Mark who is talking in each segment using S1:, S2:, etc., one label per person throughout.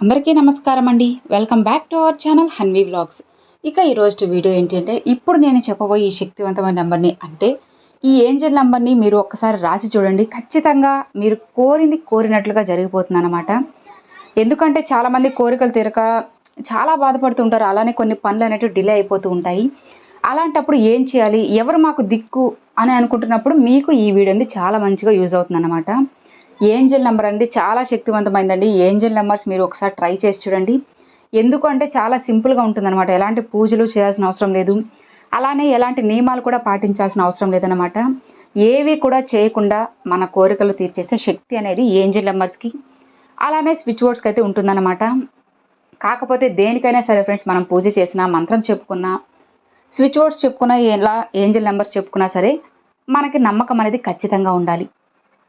S1: అందరికీ నమస్కారం అండి. Welcome back to our channel Hanvi vlogs. ఇక ఈరోజు వీడియో ఏంటంటే ఇప్పుడు నేను చెప్పబోయే ఈ శక్తివంతమైన నెంబర్ని అంటే ఈ ఏంజల్ నెంబర్ని మీరు ఒక్కసారి రాసి చూడండి. ఖచ్చితంగా మీరు కోరింది కోరినట్లుగా జరిగిపోతుంది అనమాట ఎందుకంటే చాలామంది కోరికలు తీరక చాలా బాధపడుతుంటారు. అలానే కొన్ని పనులు అనేవి డిలే అయిపోతూ ఉంటాయి. అలాంటప్పుడు ఏం చేయాలి? ఎవరు మాకు దిక్కు అని అనుకుంటున్నప్పుడు మీకు ఈ వీడియో అనేది చాలా మంచిగా యూజ్ అవుతుంది అనమాట ఏంజల్ నెంబర్ అండి చాలా శక్తివంతమైందండి. ఏంజల్ నెంబర్స్ మీరు ఒకసారి ట్రై చేసి చూడండి. ఎందుకంటే చాలా సింపుల్గా ఉంటుందన్నమాట. ఎలాంటి పూజలు చేయాల్సిన అవసరం లేదు. అలానే ఎలాంటి నియమాలు కూడా పాటించాల్సిన అవసరం లేదనమాట ఏవి కూడా చేయకుండా మన కోరికలు తీర్చేసే శక్తి అనేది ఏంజల్ నెంబర్స్కి అలానే స్విచ్ బోర్డ్స్కి అయితే ఉంటుందన్నమాట. కాకపోతే దేనికైనా సరే ఫ్రెండ్స్ మనం పూజ చేసినా మంత్రం చెప్పుకున్నా స్విచ్ బోర్డ్స్ చెప్పుకున్నా ఎలా ఏంజల్ నెంబర్స్ చెప్పుకున్నా సరే మనకి నమ్మకం అనేది ఖచ్చితంగా ఉండాలి.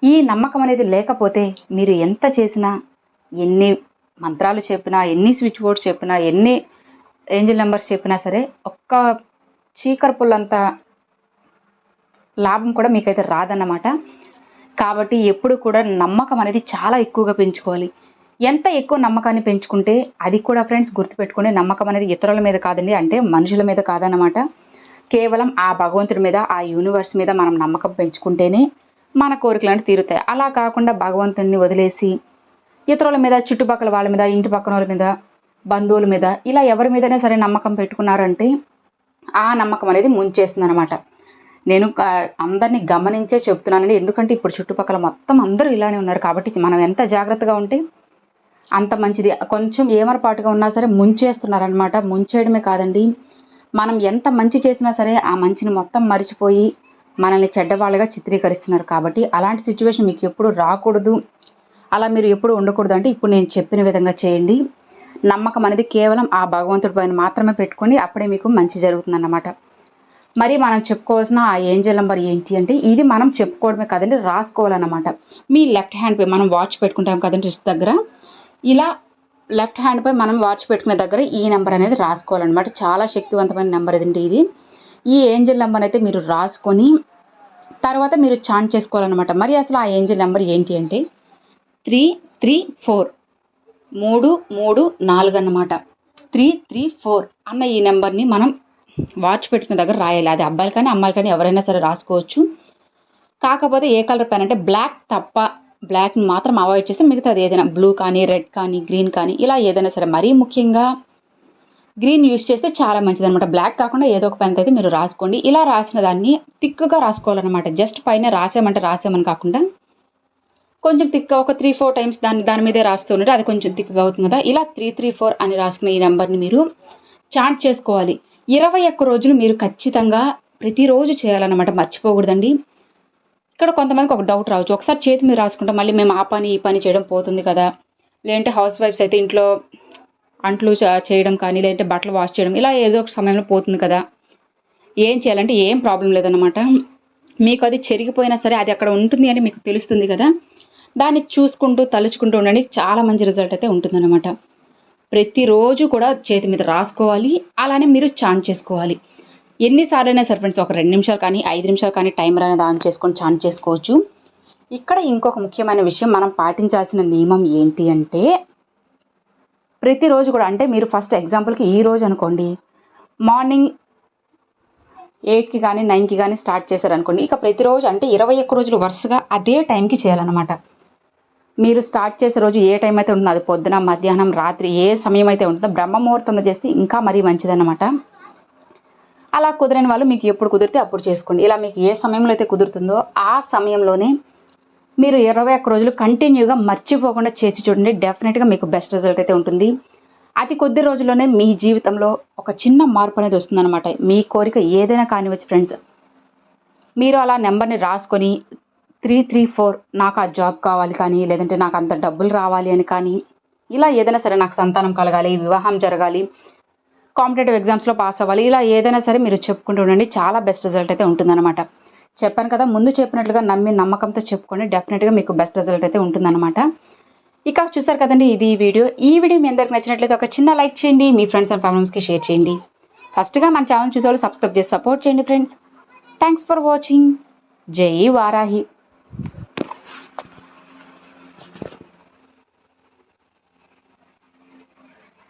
S1: ఈ నమ్మకం అనేది లేకపోతే మీరు ఎంత చేసినా ఎన్ని మంత్రాలు చెప్పినా ఎన్ని స్విచ్ బోర్డ్స్ చెప్పినా ఎన్ని ఏంజిల్ నెంబర్స్ చెప్పినా సరే ఒక్క చీకర పుల్లంత లాభం కూడా మీకైతే రాదన్నమాట. కాబట్టి ఎప్పుడు కూడా నమ్మకం అనేది చాలా ఎక్కువగా పెంచుకోవాలి. ఎంత ఎక్కువ నమ్మకాన్ని పెంచుకుంటే అది కూడా ఫ్రెండ్స్ గుర్తుపెట్టుకునే నమ్మకం అనేది ఇతరుల మీద కాదండి అంటే మనుషుల మీద కాదన్నమాట. కేవలం ఆ భగవంతుడి మీద ఆ యూనివర్స్ మీద మనం నమ్మకం పెంచుకుంటేనే మన కోరికలు తీరుతాయి. అలా కాకుండా భగవంతుడిని వదిలేసి ఇతరుల మీద చుట్టుపక్కల వాళ్ళ మీద ఇంటి పక్కన వాళ్ళ మీద బంధువుల మీద ఇలా ఎవరి మీదైనా సరే నమ్మకం పెట్టుకున్నారంటే ఆ నమ్మకం అనేది ముంచేస్తుంది అనమాట నేను అందరినీ గమనించే చెప్తున్నానండి. ఎందుకంటే ఇప్పుడు చుట్టుపక్కల మొత్తం అందరూ ఇలానే ఉన్నారు కాబట్టి మనం ఎంత జాగ్రత్తగా ఉంటే అంత మంచిది. కొంచెం ఏమరపాటుగా ఉన్నా సరే ముంచేస్తున్నారనమాట ముంచేయడమే కాదండి. మనం ఎంత మంచి చేసినా సరే ఆ మంచిని మొత్తం మరిచిపోయి మనల్ని చెడ్డవాళ్ళుగా చిత్రీకరిస్తున్నారు కాబట్టి అలాంటి సిచ్యువేషన్ మీకు ఎప్పుడు రాకూడదు. అలా మీరు ఎప్పుడు ఉండకూడదు అంటే ఇప్పుడు నేను చెప్పిన విధంగా చేయండి. నమ్మకం అనేది కేవలం ఆ భగవంతుడి పైన మాత్రమే పెట్టుకొని అప్పుడే మీకు మంచి జరుగుతుందన్నమాట. మరి మనం చెప్పుకోవాల్సిన ఆ ఏంజల్ నెంబర్ ఏంటి అంటే ఇది మనం చెప్పుకోవడమే కదండి రాసుకోవాలన్నమాట. మీ లెఫ్ట్ హ్యాండ్పై మనం వాచ్ పెట్టుకుంటాం కదండి రిస్ట్ దగ్గర. ఇలా లెఫ్ట్ హ్యాండ్పై మనం వాచ్ పెట్టుకునే దగ్గర ఈ నెంబర్ అనేది రాసుకోవాలన్నమాట. చాలా శక్తివంతమైన నెంబర్ ఇదండి ఇది. ఈ ఏంజల్ నెంబర్ అయితే మీరు రాసుకొని తర్వాత మీరు చాంట్ చేసుకోవాలన్నమాట. మరి అసలు ఆ ఏంజల్ నెంబర్ ఏంటి అంటే త్రీ త్రీ ఫోర్. మూడు మూడు నాలుగు అన్నమాట. త్రీ త్రీ ఫోర్ అన్న ఈ నెంబర్ని మనం వాచ్ పెట్టుకున్న దగ్గర రాయాలి. అది అబ్బాయిలు కానీ అమ్మాయిలు కానీ ఎవరైనా సరే రాసుకోవచ్చు. కాకపోతే ఏ కలర్ పెన్ అంటే బ్లాక్ తప్ప బ్లాక్ని మాత్రం అవాయిడ్ చేసి మిగతాది ఏదైనా బ్లూ కానీ రెడ్ కానీ గ్రీన్ కానీ ఇలా ఏదైనా సరే. మరీ ముఖ్యంగా గ్రీన్ యూస్ చేస్తే చాలా మంచిది అనమాట బ్లాక్ కాకుండా ఏదో ఒక పెన్ అయితే మీరు రాసుకోండి. ఇలా రాసిన దాన్ని థిక్గా రాసుకోవాలన్నమాట. జస్ట్ పైన రాసామంటే రాసామని కాకుండా కొంచెం థిక్గా ఒక త్రీ ఫోర్ టైమ్స్ దాన్ని దాని మీదే రాస్తూ ఉంటే అది కొంచెం థిక్గా అవుతుంది కదా. ఇలా త్రీ త్రీ ఫోర్ అని రాసుకున్న ఈ నెంబర్ని మీరు చాట్ చేసుకోవాలి. ఇరవై ఒక్క రోజులు మీరు ఖచ్చితంగా ప్రతిరోజు చేయాలన్నమాట. మర్చిపోకూడదండి. ఇక్కడ కొంతమందికి ఒక డౌట్ రావచ్చు. ఒకసారి చేతి మీద రాసుకుంటాం మళ్ళీ మేము ఆ పని ఈ పని చేయడం పోతుంది కదా. లేదంటే హౌస్ వైఫ్స్ అయితే ఇంట్లో అంట్లు చేయడం కానీ లేదంటే బట్టలు వాష్ చేయడం ఇలా ఏదో ఒక సమయంలో పోతుంది కదా. ఏం చేయాలంటే ఏం ప్రాబ్లం లేదనమాట మీకు అది చెరిగిపోయినా సరే అది అక్కడ ఉంటుంది అని మీకు తెలుస్తుంది కదా. దాన్ని చూసుకుంటూ తలుచుకుంటూ ఉండండి. చాలా మంచి రిజల్ట్ అయితే ఉంటుందన్నమాట. ప్రతిరోజు కూడా చేతి మీద రాసుకోవాలి. అలానే మీరు చాంట్ చేసుకోవాలి. ఎన్నిసార్లైనా సరే ఫ్రెండ్స్ ఒక రెండు నిమిషాలు కానీ ఐదు నిమిషాలు కానీ టైమర్ అనేది ఆన్ చేసుకొని చాంట్ చేసుకోవచ్చు. ఇక్కడ ఇంకొక ముఖ్యమైన విషయం మనం పాటించాల్సిన నియమం ఏంటి అంటే ప్రతిరోజు కూడా అంటే మీరు ఫస్ట్ ఎగ్జాంపుల్కి ఈ రోజు అనుకోండి మార్నింగ్ ఎయిట్కి కానీ నైన్కి కానీ స్టార్ట్ చేశారనుకోండి ఇక ప్రతిరోజు అంటే ఇరవై ఒక్క రోజులు వరుసగా అదే టైంకి చేయాలన్నమాట. మీరు స్టార్ట్ చేసే రోజు ఏ టైం అయితే ఉంటుందో అది పొద్దున మధ్యాహ్నం రాత్రి ఏ సమయం అయితే ఉంటుందో బ్రహ్మముహూర్తంలో చేస్తే ఇంకా మరీ మంచిదన్నమాట. అలా కుదరని వాళ్ళు మీకు ఎప్పుడు కుదిరితే అప్పుడు చేసుకోండి. ఇలా మీకు ఏ సమయంలో అయితే కుదురుతుందో ఆ సమయంలోనే మీరు ఇరవై ఒక్క రోజులు కంటిన్యూగా మర్చిపోకుండా చేసి చూడండి. డెఫినెట్గా మీకు బెస్ట్ రిజల్ట్ అయితే ఉంటుంది. అతి కొద్ది రోజుల్లోనే మీ జీవితంలో ఒక చిన్న మార్పు అనేది వస్తుందన్నమాట. మీ కోరిక ఏదైనా కానివచ్చు ఫ్రెండ్స్ మీరు అలా నెంబర్ని రాసుకొని త్రీ త్రీ ఫోర్ నాకు ఆ జాబ్ కావాలి కానీ లేదంటే నాకు అంత డబ్బులు రావాలి అని కానీ ఇలా ఏదైనా సరే నాకు సంతానం కలగాలి వివాహం జరగాలి కాంపిటేటివ్ ఎగ్జామ్స్లో పాస్ అవ్వాలి ఇలా ఏదైనా సరే మీరు చెప్పుకుంటూ ఉండండి. చాలా బెస్ట్ రిజల్ట్ అయితే ఉంటుందన్నమాట. చెప్పాను కదా ముందు చెప్పినట్లుగా నమ్మి నమ్మకంతో చెప్పుకొని డెఫినెట్గా మీకు బెస్ట్ రిజల్ట్ అయితే ఉంటుందన్నమాట. ఇక చూసారు కదండి ఇది వీడియో. ఈ వీడియో మీ అందరికి నచ్చినట్లయితే ఒక చిన్న లైక్ చేయండి మీ ఫ్రెండ్స్ అండ్ ఫ్యామిలీస్కి షేర్ చేయండి. ఫస్ట్గా మన ఛానల్ చూసేవాళ్ళు సబ్స్క్రైబ్ చేసి సపోర్ట్ చేయండి ఫ్రెండ్స్ థ్యాంక్స్ ఫర్ వాచింగ్ జై వారాహి.